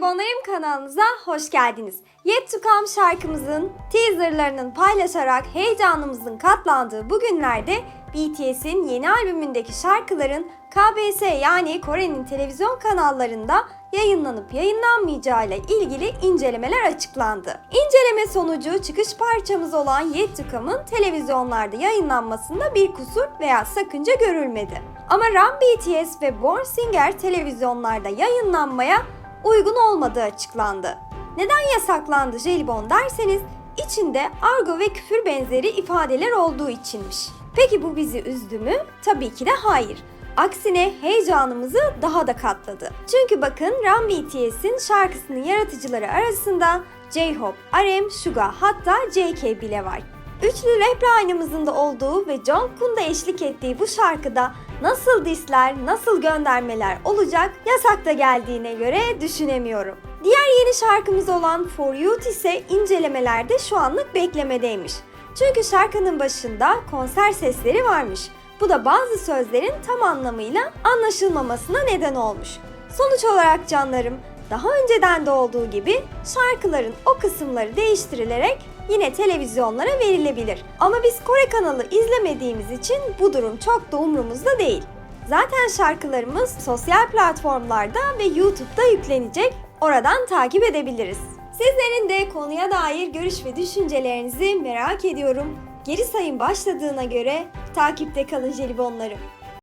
Jelibonlarım kanalımıza hoş geldiniz. Yet to Come şarkımızın teaserlarının paylaşarak heyecanımızın katlandığı bu günlerde BTS'in yeni albümündeki şarkıların KBS yani Kore'nin televizyon kanallarında yayınlanıp yayınlanmayacağı ile ilgili incelemeler açıklandı. İnceleme sonucu çıkış parçamız olan Yet to Come'ın televizyonlarda yayınlanmasında bir kusur veya sakınca görülmedi. Ama Run BTS ve Born Singer televizyonlarda yayınlanmaya uygun olmadığı açıklandı. Neden yasaklandı jelibon derseniz içinde argo ve küfür benzeri ifadeler olduğu içinmiş. Peki bu bizi üzdü mü? Tabii ki de hayır. Aksine heyecanımızı daha da katladı. Çünkü bakın Run BTS'in şarkısının yaratıcıları arasında J-Hope, RM, Suga hatta JK bile var. Üçlü rap line'ımızın da olduğu ve Jungkook'un da eşlik ettiği bu şarkıda nasıl disler, nasıl göndermeler olacak yasakta geldiğine göre düşünemiyorum. Diğer yeni şarkımız olan For Youth ise incelemelerde şu anlık beklemedeymiş. Çünkü şarkının başında konser sesleri varmış. Bu da bazı sözlerin tam anlamıyla anlaşılmamasına neden olmuş. Sonuç olarak canlarım, daha önceden de olduğu gibi şarkıların o kısımları değiştirilerek yine televizyonlara verilebilir. Ama biz Kore kanalı izlemediğimiz için bu durum çok da umrumuzda değil. Zaten şarkılarımız sosyal platformlarda ve YouTube'da yüklenecek. Oradan takip edebiliriz. Sizlerin de konuya dair görüş ve düşüncelerinizi merak ediyorum. Geri sayım başladığına göre takipte kalın jelibonlarım.